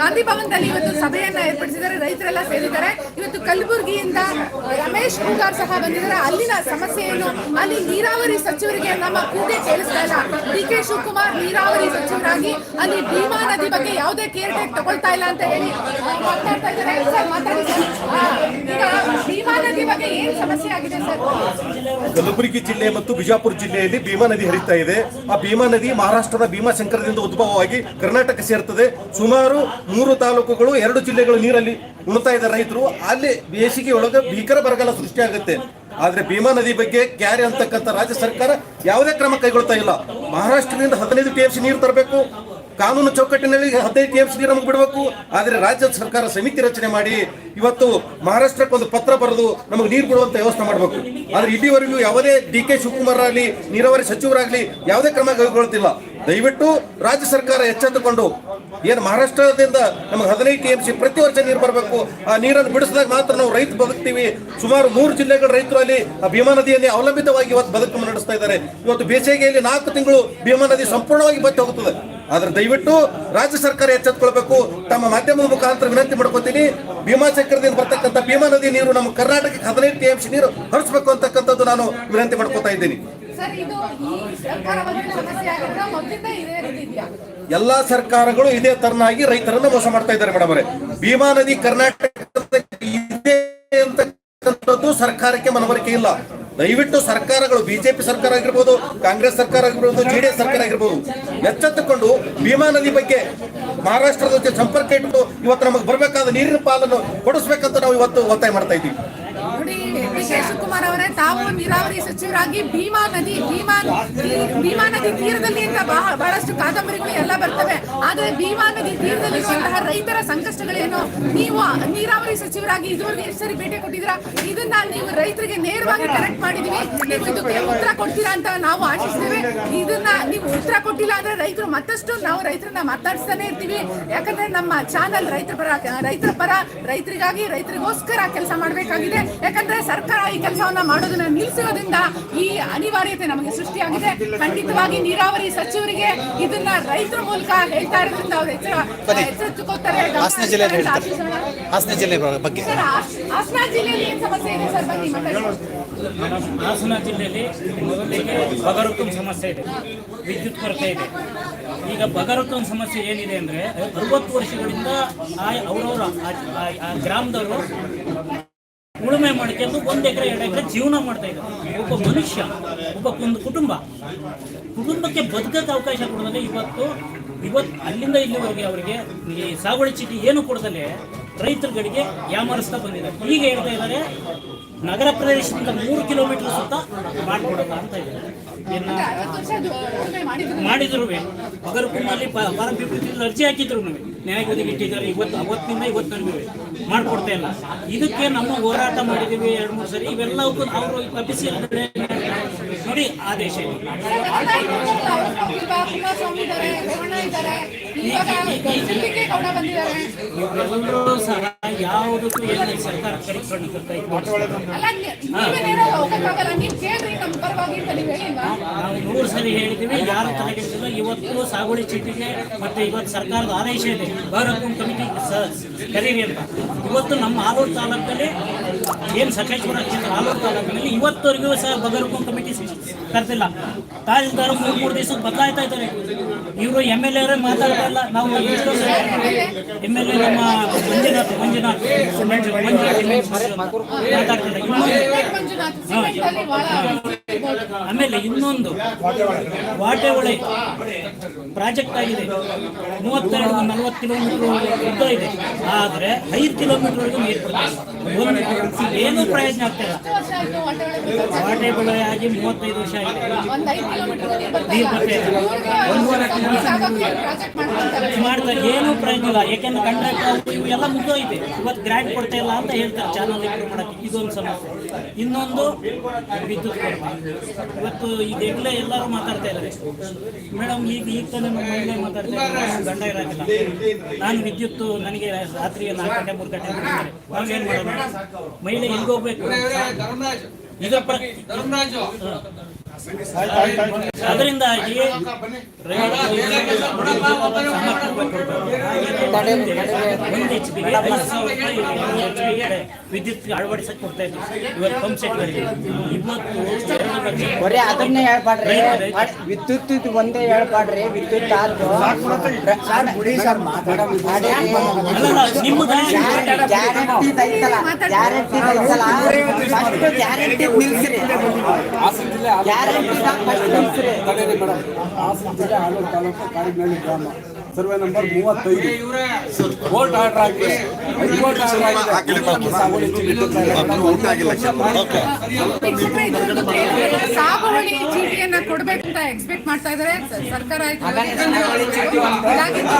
ಗಾಂಧಿ ಭವನದಲ್ಲಿ ಇವತ್ತು ಸಭೆಯನ್ನ ಏರ್ಪಡಿಸಿದ್ದಾರೆ. ರೈತರೆಲ್ಲ ಸೇರಿದ್ದಾರೆ. ಇವತ್ತು ಕಲಬುರಗಿಯಿಂದ ರಮೇಶ್ ಕುಮಾರ್ ಸಹ ಬಂದಿದ್ದಾರೆ. ಅಲ್ಲಿನ ಸಮಸ್ಯೆ ಏನು? ಅಲ್ಲಿ ನೀರಾವರಿ ಸಚಿವರಿಗೆ ನಮ್ಮ ಕೂಗೆ ಕೇಳಿಸ್ತಾ ಇಲ್ಲ. ಡಿ ಕೆ ಶಿವಕುಮಾರ್ ನೀರಾವರಿ ಸಚಿವರಾಗಿ ಅಲ್ಲಿ ಭೀಮಾ ನದಿ ಬಗ್ಗೆ ಯಾವುದೇ ಕೇರ್ ಟೇಕ್ ತಗೊಳ್ತಾ ಇಲ್ಲ ಅಂತ ಹೇಳಿ ಮಾತಾಡ್ತಾ ಇದ್ದಾರೆ. ಬಗ್ಗೆ ಏನು ಸಮಸ್ಯೆ ಆಗಿದೆ ಕಲಬುರಗಿ ಜಿಲ್ಲೆ ಮತ್ತು ಬಿಜಾಪುರ ಜಿಲ್ಲೆಯಲ್ಲಿ ಭೀಮಾ ನದಿ ಹರಿತಾ ಇದೆ. ಆ ಭೀಮಾ ನದಿ ಮಹಾರಾಷ್ಟ್ರದ ಭೀಮಾಶಂಕರದಿಂದ ಉದ್ಭವವಾಗಿ ಕರ್ನಾಟಕ ಸೇರ್ತದೆ. ಸುಮಾರು ಮೂರು ತಾಲೂಕುಗಳು, ಎರಡು ಜಿಲ್ಲೆಗಳು ನೀರಲ್ಲಿ ಉಣ್ತಾ ಇದ್ದಾರೆ ರೈತರು. ಅಲ್ಲಿ ಬೇಸಿಗೆ ಒಳಗೆ ಭೀಕರ ಬರಗಾಲ ಸೃಷ್ಟಿಯಾಗುತ್ತೆ ಆದ್ರೆ ಭೀಮಾ ನದಿ ಬಗ್ಗೆ ಕ್ಯಾರಿ ಅಂತಕ್ಕಂಥ ರಾಜ್ಯ ಸರ್ಕಾರ ಯಾವುದೇ ಕ್ರಮ ಕೈಗೊಳ್ತಾ ಇಲ್ಲ. ಮಹಾರಾಷ್ಟ್ರದಿಂದ ಹದಿನೈದು ಟಿ ನೀರು ತರಬೇಕು. ಕಾನೂನು ಚೌಕಟ್ಟಿನಲ್ಲಿ ಹದಿನೈದು ಟಿ ಸಿ ನೀರು ನಮಗೆ ಬಿಡಬೇಕು. ಆದರೆ ರಾಜ್ಯ ಸರ್ಕಾರ ಸಮಿತಿ ರಚನೆ ಮಾಡಿ ಇವತ್ತು ಮಹಾರಾಷ್ಟ್ರಕ್ಕೆ ಒಂದು ಪತ್ರ ಬರೆದು ನಮಗೆ ನೀರು ಬಿಡುವಂತ ವ್ಯವಸ್ಥೆ ಮಾಡಬೇಕು. ಆದ್ರೆ ಇಲ್ಲಿವರೆಗೂ ಯಾವುದೇ ಡಿ ಕೆ ಶಿವಕುಮಾರ್ ಆಗಲಿ, ನೀರಾವರಿ ಸಚಿವರಾಗಲಿ ಯಾವುದೇ ಕ್ರಮ ಕೈಗೊಳ್ಳುತ್ತಿಲ್ಲ ದಯವಿಟ್ಟು ರಾಜ್ಯ ಸರ್ಕಾರ ಎಚ್ಚೆತ್ತುಕೊಂಡು ಏನು ಮಹಾರಾಷ್ಟ್ರದಿಂದ ನಮಗೆ ಹದಿನೈದು ಟಿ ಎಂ ಸಿ ಪ್ರತಿ ವರ್ಷ ನೀರು ಬರಬೇಕು, ಆ ನೀರನ್ನು ಬಿಡಿಸಿದಾಗ ಮಾತ್ರ ನಾವು ರೈತ ಬದುಕ್ತೀವಿ. ಸುಮಾರು ಮೂರು ಜಿಲ್ಲೆಗಳ ರೈತರು ಅಲ್ಲಿ ಆ ಭೀಮಾ ನದಿಯಲ್ಲಿ ಅವಲಂಬಿತವಾಗಿ ಇವತ್ತು ಬದುಕನ್ನು ನಡೆಸ್ತಾ ಇದ್ದಾರೆ. ಇವತ್ತು ಬೇಸಿಗೆಯಲ್ಲಿ ನಾಲ್ಕು ತಿಂಗಳು ಭೀಮಾ ನದಿ ಸಂಪೂರ್ಣವಾಗಿ ಬತ್ತಿ ಹೋಗುತ್ತದೆ. ಆದರೆ ದಯವಿಟ್ಟು ರಾಜ್ಯ ಸರ್ಕಾರ ಎಚ್ಚೆತ್ತುಕೊಳ್ಬೇಕು ತಮ್ಮ ಮಾಧ್ಯಮದ ಮುಖಾಂತರ ವಿನಂತಿ ಮಾಡ್ಕೋತೀನಿ. ಚಕ್ರದಿಂದ ಬರ್ತಕ್ಕಂಥ ಭೀಮಾ ನದಿ ನೀರು ನಮ್ಮ ಕರ್ನಾಟಕಕ್ಕೆ ಹದಿನೈದು ಟಿ ಎಂ ಸಿ ನೀರು ಹರಿಸಬೇಕು ಅಂತಕ್ಕಂಥದ್ದು ನಾನು ವಿನಂತಿ ಮಾಡ್ಕೋತಾ ಇದ್ದೀನಿ. ಎಲ್ಲಾ ಸರ್ಕಾರಗಳು ಇದೇ ತರನಾಗಿ ರೈತರನ್ನ ಮೋಸ ಮಾಡ್ತಾ ಇದ್ದಾರೆ ಮೇಡಮ್ ಅವರೇ. ಭೀಮಾ ನದಿ ಕರ್ನಾಟಕದ ಅಂತಕ್ಕಂಥದ್ದು ಸರ್ಕಾರಕ್ಕೆ ಮನವರಿಕೆ ಇಲ್ಲ. ದಯವಿಟ್ಟು ಸರ್ಕಾರಗಳು, ಬಿಜೆಪಿ ಸರ್ಕಾರ ಆಗಿರ್ಬೋದು, ಕಾಂಗ್ರೆಸ್ ಸರ್ಕಾರ ಆಗಿರ್ಬೋದು ಜೆಡಿಎಸ್ ಸರ್ಕಾರ ಆಗಿರ್ಬೋದು, ಎಚ್ಚೆತ್ತುಕೊಂಡು ಭೀಮಾ ನದಿ ಬಗ್ಗೆ ಮಹಾರಾಷ್ಟ್ರದ ಜೊತೆ ಸಂಪರ್ಕ ಇಟ್ಟು ಇವತ್ತು ನಮಗೆ ಬರಬೇಕಾದ ನೀರಿನ ಪಾಲನ್ನು ಕೊಡಿಸ್ಬೇಕಂತ ನಾವು ಇವತ್ತು ಒತ್ತಾಯ ಮಾಡ್ತಾ ಇದ್ದೀವಿ. ನೋಡಿ ಶಿವಕುಮಾರ್ ಅವರೇ, ತಾವು ನೀರಾವರಿ ಸಚಿವರಾಗಿ ಭೀಮಾ ನದಿ, ಭೀಮಾ ಭೀಮಾ ನದಿ ತೀರದಲ್ಲಿ ಅಂತ ಬಹ- ಬಹಳಷ್ಟು ಕಾದಂಬರಿಗಳು ಎಲ್ಲ ಬರ್ತವೆ. ಆದ್ರೆ ಭೀಮಾ ನದಿ ತೀರದಲ್ಲಿರುವಂತಹ ರೈತರ ಸಂಕಷ್ಟಗಳೇನು? ನೀವು ನೀರಾವರಿ ಸಚಿವರಾಗಿ ಇದುವರೆಗೆ ಎಷ್ಟು ಸರಿ ಭೇಟಿ ಕೊಟ್ಟಿದ್ದೀರಾ? ಇದನ್ನ ನೀವು ರೈತರಿಗೆ ನೇರವಾಗಿ ಕರೆಕ್ಟ್ ಮಾಡಿದೀವಿ ನೀವು ಉತ್ತರ ಕೊಡ್ತೀರಾ ಅಂತ ನಾವು ಆಶಿಸ್ತೇವೆ. ಇದನ್ನ ನೀವು ಉತ್ತರ ಕೊಟ್ಟಿಲ್ಲ ಅಂದ್ರೆ ರೈತರು ಮತ್ತಷ್ಟು ನಾವು ರೈತರನ್ನ ಮಾತಾಡಿಸ್ತಾನೆ ಇರ್ತೀವಿ. ಯಾಕಂದ್ರೆ ನಮ್ಮ ಚಾನಲ್ ರೈತರ ಪರ ರೈತರ ಪರ, ರೈತರಿಗಾಗಿ ರೈತರಿಗೋಸ್ಕರ ಕೆಲಸ ಮಾಡಬೇಕಾಗಿದೆ. ಯಾಕಂದ್ರೆ ಸರ್ಕಾರ ಈ ಕೆಲಸವನ್ನ ಮಾಡೋದನ್ನ ನಿಲ್ಸೋದ್ರಿಂದ ಈ ಅನಿವಾರ್ಯತೆ ನಮಗೆ ಸೃಷ್ಟಿಯಾಗಿದೆ. ಖಂಡಿತವಾಗಿ ನೀರಾವರಿ ಸಚಿವರಿಗೆ ಇದನ್ನ ರೈತರ ಮೂಲಕ ಹೇಳ್ತಾ ಇರೋದ್ರಿಂದ ಅವ್ರು ಎಚ್ಚರ ಹಾಸನ ಜಿಲ್ಲೆ ಬಗ್ಗೆ. ಹಾಸನ ಜಿಲ್ಲೆಯಲ್ಲಿ ಏನ್ ಸಮಸ್ಯೆ ಇದೆ ಸರ್? ಬನ್ನಿ ಹಾಸನ ಜಿಲ್ಲೆಯಲ್ಲಿ ಮೊದಲಿಗೆ ಬಗರುಕುಂ ಸಮಸ್ಯೆ ಇದೆ. ವಿದ್ಯುತ್ ಕೊರತೆ ಇದೆ. ಈಗ ಬಗರುಕುಂ ಸಮಸ್ಯೆ ಏನಿದೆ ಅಂದ್ರೆ ಅರವತ್ತು ವರ್ಷಗಳಿಂದ ಆ ಅವರವರ ಆ ಗ್ರಾಮದವರು ಉಳುಮೆ ಮಾಡ್ಕೊಂಡು ಒಂದು ಎಕರೆ, ಎರಡು ಎಕರೆ ಜೀವನ ಮಾಡ್ತಾ ಇದ್ದಾರೆ. ಒಬ್ಬ ಮನುಷ್ಯ, ಒಬ್ಬ ಒಂದು ಕುಟುಂಬ. ಕುಟುಂಬಕ್ಕೆ ಬದುಕಕ್ಕೆ ಅವಕಾಶ ಕೊಡೋದಲ್ಲ ಇವತ್ತು ಇವತ್ತು ಅಲ್ಲಿಂದ ಇಲ್ಲಿವರೆಗೆ ಅವರಿಗೆ ಈ ಸಾಗುವಳಿ ಚೀಟಿ ಏನು ಕೊಡದಲ್ಲೇ ರೈತರುಗಳಿಗೆ ಯಾಮರಿಸ್ತಾ ಬಂದಿದ್ದಾರೆ ಈಗ ಹೇಳ್ತಾ ಇದ್ದಾರೆ ನಗರ ಪ್ರದೇಶದಿಂದ ಮೂರು ಕಿಲೋಮೀಟರ್ ಸುತ್ತ ಮಾಡಿಕೊಡೋಣ ಅಂತ ಇದ್ದಾರೆ ಮಾಡಿದ್ರು ಕುಮ್ಮಲ್ಲಿ ಫಾರಂ ಫಿಫ್ಟಿ ಅರ್ಜಿ ಹಾಕಿದ್ರು ನ್ಯಾಯ ಒದಗಿ ಇಟ್ಟಿದ್ದಾರೆ ಇವತ್ತು ಅವತ್ತಿನಿಂದ ನನಗೆ ಮಾಡಿಕೊಡ್ತಾ ಇಲ್ಲ ಇದಕ್ಕೆ ನಮ್ಮ ಹೋರಾಟ ಮಾಡಿದ್ದೀವಿ ಎರಡು ಮೂರು ಸರಿ ಇವೆಲ್ಲವೂ ಅವರು ತಪ್ಪಿಸಿ ನೋಡಿ ಆದೇಶ ಇವಾಗ ಗೌಡ ಬಂದಿದ್ದಾರೆ. ಸಹ ಯಾವುದಕ್ಕೂ ಏನು ಸರ್ಕಾರ ಕರಿಕೊಂಡು ಕೈ ಅಲ್ಲ ನೀವೇನೇನೋ ಹೋಗಕ್ಕಾಗಲ್ಲ. ನೀವು ಕೇಳ್ರಿ ನಮ್ಮ ಪರವಾಗಿ ಅಂತ ನೀವು ಹೇಳಿಲ್ವಾ? ನಾವು ನೂರು ಸರಿ ಹೇಳಿದ್ದೀವಿ. ಯಾರು ತಲೆಗೆಟ್ಟಿಲ್ಲ ಇವತ್ತು ಸಾಗುವಳಿ ಚೀಟಿಗೆ ಮತ್ತೆ ಇವತ್ತು ಸರ್ಕಾರದ ಆದೇಶ ಇದೆ. ಗೌರವ ಕಮಿಟಿ ಕರೀರಿ ಅಂತ. ಇವತ್ತು ನಮ್ಮ ಆಲೂರು ತಾಲೂಕಲ್ಲಿ ಏನು ಸಕಲೇಶ್ವರ ಚಿತ್ರ ಆಲೂರು ತಾಲೂಕಿನಲ್ಲಿ ಇವತ್ತವರೆಗೂ ಸಹ ಬಗರ್ಕುಂ ಕಮಿಟಿ ಕರೆದಿಲ್ಲ. ತಹಸೀಲ್ದಾರ್ ಮೂರು ಮೂರು ದಿವಸಕ್ಕೆ ಬದಲಾಯ್ತಾ ಇದ್ದಾರೆ. ಇವರು ಎಂ ಎಲ್ ಎ ಮಾತಾಡ್ತಾ ಇಲ್ಲ. ನಾವು ಎಷ್ಟೋ ಎಂ ಎಲ್ ಎ ನಮ್ಮ ಮಂಜುನಾಥ್ ಮಂಜುನಾಥ್ ಮಂಜು ಮಂಜುನಾಥ್ ಮಾತಾಡ್ತಾರೆ ಆಮೇಲೆ ಇನ್ನೊಂದು ವಾಟೆ ಹೊಳೆ ಪ್ರಾಜೆಕ್ಟ್ ಆಗಿದೆ. ಮೂವತ್ತೆರಡು ನಲವತ್ತು ಕಿಲೋಮೀಟರ್ ಉದ್ದ ಇದೆ. ಆದರೆ ಐದು ಕಿಲೋಮೀಟರ್ ವರೆಗೂ ನೀರು ಬರ್ತದೆ ಏನೂ ಪ್ರಯೋಜನ ಆಗ್ತಿಲ್ಲ ವರ್ಷ ಒಳಗೆ ವಾಟೆ ಹೊಳೆ ಆಗಿ ಮೂವತ್ತೈದು ವರ್ಷ ಆಗಿದೆ. ನೀರು ಬರ್ತಾ ಮಾಡ್ತಾರೆ ಏನೂ ಪ್ರಯೋಜನ ಇಲ್ಲ. ಯಾಕೆಂದ್ರೆ ಕಾಂಟ್ರಾಕ್ಟ್ ಇವೆಲ್ಲ ಮುಗಿದೋಯ್ತು. ಇವತ್ತು ಗ್ರ್ಯಾಂಡ್ ಕೊಡ್ತಾ ಇಲ್ಲ ಅಂತ ಹೇಳ್ತಾರೆ. ಚಾನಲ್ ಮಾಡಕ್ಕೆ. ಇದೊಂದು ಸಮಸ್ಯೆ. ಇನ್ನೊಂದು ವಿದ್ಯುತ್ ಇವತ್ತು ಈಗಲೇ ಎಲ್ಲರೂ ಮಾತಾಡ್ತಾ ಇದ್ದಾರೆ. ಮೇಡಮ್ ಈಗ ಈಗ ತಾನೇ ನಮ್ಮ ಮಹಿಳೆ ಮಾತಾಡ್ತಾ ಇದ್ದಾರೆ. ಗಂಡ ಇರೋದಿಲ್ಲ. ನಾನು ವಿದ್ಯುತ್ ನನಗೆ ರಾತ್ರಿ ನಾಲ್ಕು ಗಂಟೆ ಮೂರು ಗಂಟೆ ನಾವೇನು ಮಾಡೋಣ ಮಹಿಳೆ ಎಲ್ಲಿ ಹೋಗ್ಬೇಕು? ಪ್ರ ಅದರಿಂದಾಗಿ ವಿದ್ಯುತ್ ಅಳವಡಿಸಕ್ಕೆ ಕೊಡ್ತಾ ಇದ್ರು ಇವತ್ತು ಪಂಪ್ ಸೆಟ್ಗಳಿಗೆ ಇವತ್ತು ಎರಡು ಲಕ್ಷ ಬರೀ ಅದನ್ನೇ ಹೇಳ್ಬಾಡ್ರಿ ವಿದ್ಯುತ್ ಒಂದೇ ಹೇಳ್ಬಾಡ್ರಿ ವಿದ್ಯುತ್ ಆದ್ರು ಗ್ಯಾರಂಟಿ ಐತಲ್ಲ ಗ್ಯಾರಂಟಿ ಐತಲ್ಲ ಫಸ್ಟ್ ಗ್ಯಾರಂಟಿ ನಿಲ್ಸ್ರಿ ಗ್ಯಾರಂಟಿ ಫಸ್ಟ್ ನಿಲ್ಸ್ರಿ ತಡೀರಿ ಮೇಡಮ್ ಹಾಸನ ಜಿಲ್ಲೆ ಆಲೂರು ತಾಲೂಕು ಕಾರಿನಹಳ್ಳಿ ಗ್ರಾಮ ಸರ್ವೆ ನಂಬರ್ ಮೂವತ್ತೈದು ವೋಟ್ ಆರ್ಡರ್ ಆಗಿ ಹೈಕೋರ್ಟ್ ಆರ್ಡರ್ ಆಗಿದೆ ಸಾಗುವಳಿ ಚೀಟಿಯನ್ನ ಕೊಡ್ಬೇಕು ಅಂತ ಎಕ್ಸ್ಪೆಕ್ಟ್ ಮಾಡ್ತಾ ಸರ್ಕಾರ ಆಯ್ತು ಇದಾಗಿತ್ತು.